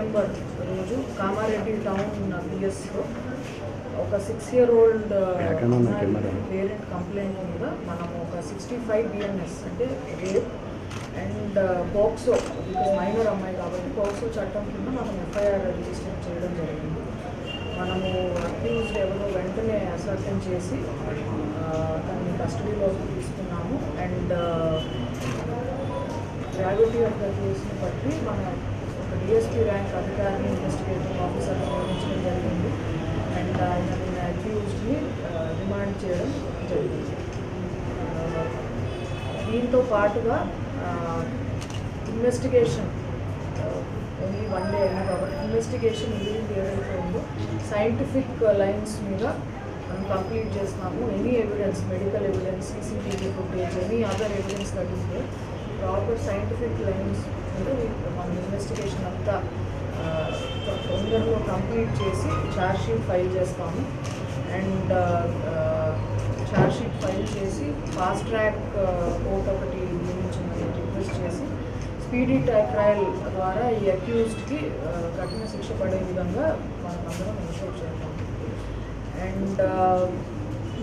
September రోజు Kamareddy town పిఎస్లో ఒక six year old? Parent complaint మీద మనం ఒక సిక్స్టీ ఫైవ్ బిఎన్ఎస్ అంటే rape and POCSO because minor అమ్మాయి కాబట్టి పోక్సో చట్టం కింద మనం ఎఫ్ఐఆర్ రిజిస్టర్ చేయడం జరిగింది. మనము అక్యూజ్డ్ ఎవరో వెంటనే అసర్టన్ చేసి తనని కస్టడీలోకి తీసుకున్నాము. అండ్ గ్రావిటీ ఆఫ్ ద కేసుని బట్టి మన డిఎస్పీ ర్యాంక్ అధికారిని ఇన్వెస్టిగేటింగ్ ఆఫీసర్ నియమించడం జరిగింది. అండ్ ఆయన అక్యూజ్డ్ని రిమాండ్ చేయడం జరిగింది. దీంతో పాటుగా ఇన్వెస్టిగేషన్ ఓన్లీ వన్ డే అయినా కాబట్టి ఇన్వెస్టిగేషన్ మిగిలింది ఏదైతే ఉందో సైంటిఫిక్ లైన్స్ మీద మనం కంప్లీట్ చేస్తున్నాము. Any evidence medical evidence CCTV footage any other evidence that proper scientific lines మీద మనం ఇన్వెస్టిగేషన్ అంతా తొందరలో కంప్లీట్ చేసి ఛార్జ్ షీట్ ఫైల్ చేస్తాము. అండ్ ఛార్జ్ షీట్ ఫైల్ చేసి ఫాస్ట్ ట్రాక్ కోర్ట్ ఒకటి నియమించమని రిక్వెస్ట్ చేసి స్పీడీ ట్రయల్ ద్వారా ఈ అక్యూజ్డ్కి కఠిన శిక్ష పడే విధంగా మనం అందరం ఇన్షూర్ చేద్దాం అండ్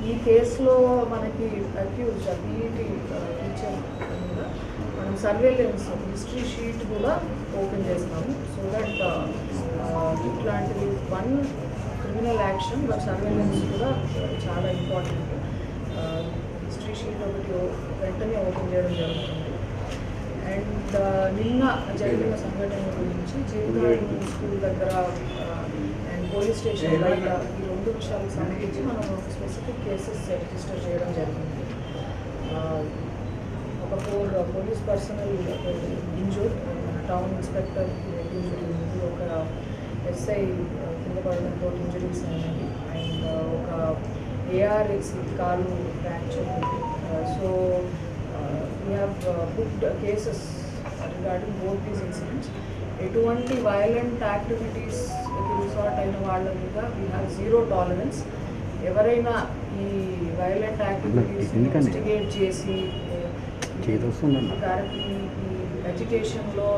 ఈ కేసులో మనకి accused PET teacher surveillance history sheet కూడా ఓపెన్ చేస్తాము. సో దట్ ఇట్లాంటివి one criminal action but surveillance కూడా చాలా ఇంపార్టెంట్ హిస్టరీ షీట్ ఒకటి వెంటనే ఓపెన్ చేయడం జరుగుతుంది. అండ్ నిన్న జరిగిన సంఘటన గురించి జీవితాలు స్కూల్ దగ్గర అండ్ పోలీస్ స్టేషన్ బయట ఈ రెండు విషయాలకు సంబంధించి మనం ఒక స్పెసిఫిక్ కేసెస్ రిజిస్టర్ చేయడం జరిగింది. ఒక four police personnel injure town inspector injury ఒక ఎస్ఐ కింద పడడంతో ఇంజరీస్ అయినాయి అండ్ ఒక ఏఆర్ఎక్స్ కాలు ఫ్రాక్చర్ ఉంది. So we have booked cases regarding both these incidents ఎటువంటి వైలెంట్ యాక్టివిటీస్ రిసార్ట్ అయిన వాళ్ళ మీద వీ హ్యావ్ జీరో టాలరెన్స్ ఎవరైనా ఈ వైలెంట్ యాక్టివిటీస్? ఇన్వెస్టిగేట్ చేసి చేదొస్తుందన్న ఎడ్యుకేషన్లో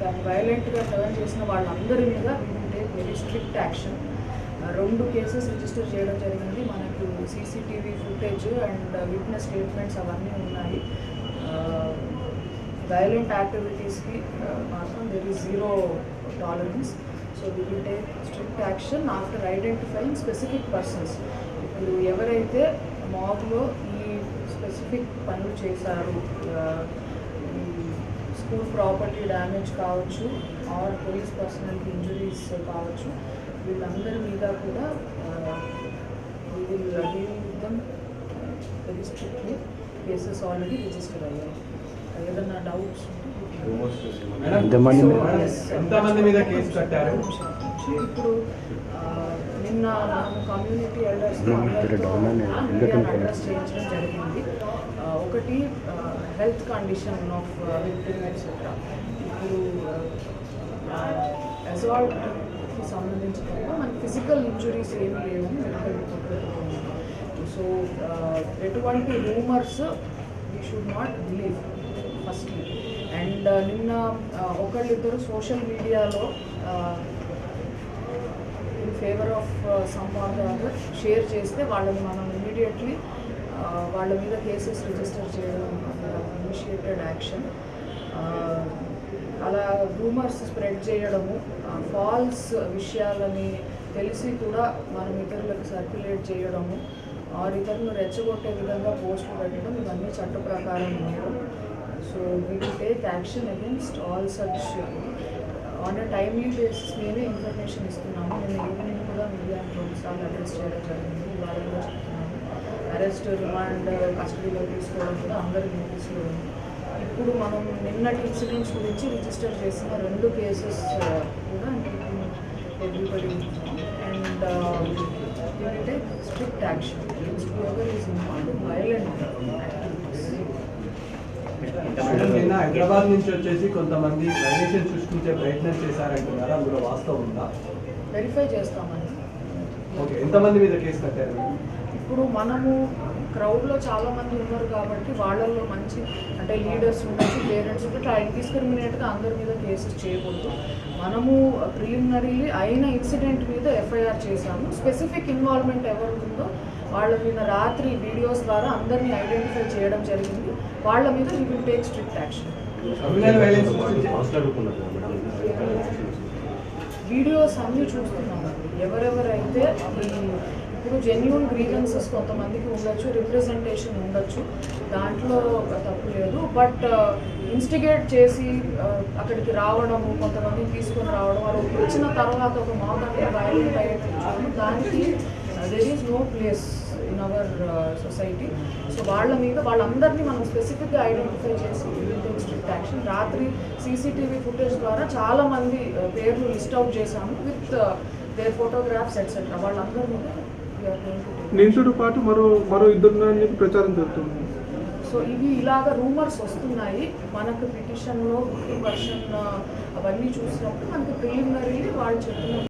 దాన్ని వైలెంట్గా టర్న్ చేసిన వాళ్ళందరి మీద వెరీ స్ట్రిక్ట్ యాక్షన్ రెండు కేసెస్ రిజిస్టర్ చేయడం జరిగింది. మనకు CCTV footage and witness statements అవన్నీ ఉన్నాయి. వైలెంట్ యాక్టివిటీస్కి మాత్రం there is zero tolerance so we will take strict action after identifying specific persons ఇప్పుడు ఎవరైతే మాబ్లో ఈ స్పెసిఫిక్ పనులు చేశారు స్కూల్ ప్రాపర్టీ డ్యామేజ్ కావచ్చు ఆర్ పోలీస్ పర్సనల్ ఇంజరీస్ కావచ్చు వీళ్ళందరి మీద కూడా them very strictly cases already register అయ్యాయి ఏదన్నా డౌట్స్ మేడం, ఎంతమంది మీద? Yes. ఎంతమంది మీద కేసు కట్టారు ఇప్పుడు ఆ, నిన్న మనము కమ్యూనిటీ ఎల్డర్స్ చేయించడం జరిగింది. ఒకటి health condition of victim etcetera ఇప్పుడు అజాల్ట్కి సంబంధించిన మనకి ఫిజికల్ ఇంజురీస్ ఏమీ లేవు మెడికల్ సో ఎటువంటి rumours we should not believe firstly and నిన్న ఒకళ్ళిద్దరు సోషల్ మీడియాలో favour of some or other share చేస్తే వాళ్ళని మనం ఇమీడియట్లీ వాళ్ళ మీద కేసెస్ రిజిస్టర్ చేయడం ఇనిషియేటెడ్ యాక్షన్ అలా రూమర్స్ స్ప్రెడ్ చేయడము ఫాల్స్ విషయాలని తెలిసి కూడా మనం ఇతరులకు సర్క్యులేట్ చేయడము ఆర్ ఇతరులను రెచ్చగొట్టే విధంగా పోస్టులు పెట్టడం ఇవన్నీ చట్ట ప్రకారం ఉండడం so we take action against all such on a timely basis మీదే ఇన్ఫర్మేషన్ ఇస్తున్నాము నేను ఈవినింగ్ మీడియాని రెండుసార్లు అడ్రస్ చేయడం జరిగింది. ఇవాళ కూడా చెప్తున్నాము అరెస్ట్ రిమాండ్ కస్టడీలో తీసుకోవడం కూడా అందరి నోటీసులో ఉంది ఇప్పుడు మనం నిన్నటి ఇన్సిడెంట్స్ గురించి రిజిస్టర్ చేసిన రెండు కేసెస్ కూడా everybody and take strict action ever is involve violent నిన్న హైదరాబాద్ నుంచి వచ్చేసి కొంతమంది వైలేషన్ సృష్టించే ప్రయత్నం చేశారంటున్నారు? అందులో వాస్తవం ఉందా? వెరిఫై చేస్తామండి ఓకే ఎంతమంది మీద కేసు కట్టారు? ఇప్పుడు మనము క్రౌడ్లో చాలా మంది ఉన్నారు కాబట్టి వాళ్ళల్లో మంచి అంటే లీడర్స్ ఉండొచ్చు పేరెంట్స్ ఉండొచ్చు ఆ ఇండిస్క్రిమినేట్గా అందరి మీద కేసెస్ చేయకూడదు. మనము ప్రిలిమినరీ అయిన ఇన్సిడెంట్ మీద ఎఫ్ఐఆర్ చేశాము. స్పెసిఫిక్ ఇన్వాల్వ్మెంట్ ఎవరు ఉందో వాళ్ళ మీద రాత్రి వీడియోస్ ద్వారా అందరినీ ఐడెంటిఫై చేయడం జరిగింది. వాళ్ళ మీద we will take strict action videos అన్నీ చూస్తున్నాం ఎవరెవరైతే ఇప్పుడు జెన్యున్ గ్రీవెన్సెస్ కొంతమందికి ఉండొచ్చు రిప్రజెంటేషన్ ఉండొచ్చు దాంట్లో తప్పు లేదు. బట్ ఇన్స్టిగేట్ uh, చేసి uh, అక్కడికి రావడము కొంతమంది తీసుకొని రావడం వాళ్ళు వచ్చిన తర్వాత ఒక మాక్ అంటే వైలెంట్ దానికి there is no place in our society so వాళ్ళ మీద వాళ్ళందరినీ మనం స్పెసిఫిక్గా ఐడెంటిఫై చేసి స్ట్రిక్ట్ యాక్షన్ రాత్రి సీసీటీవీ ఫుటేజ్ ద్వారా చాలా మంది uh, పేర్లు లిస్ట్ అవుట్ చేశాము విత్ దేర్ ఫోటోగ్రాఫ్స్ ఎట్సెట్రా వాళ్ళందరి మీద నిందితుడు పాటు మరో మరో ఇద్దరు ప్రచారం జరుగుతుంది. సో ఇవి ఇలాగ రూమర్స్ వస్తున్నాయి. మనకు పిటిషన్లో వర్షన్ అవన్నీ చూసినప్పుడు మనకి ప్రిలిమినరీ వాళ్ళు చెప్పిన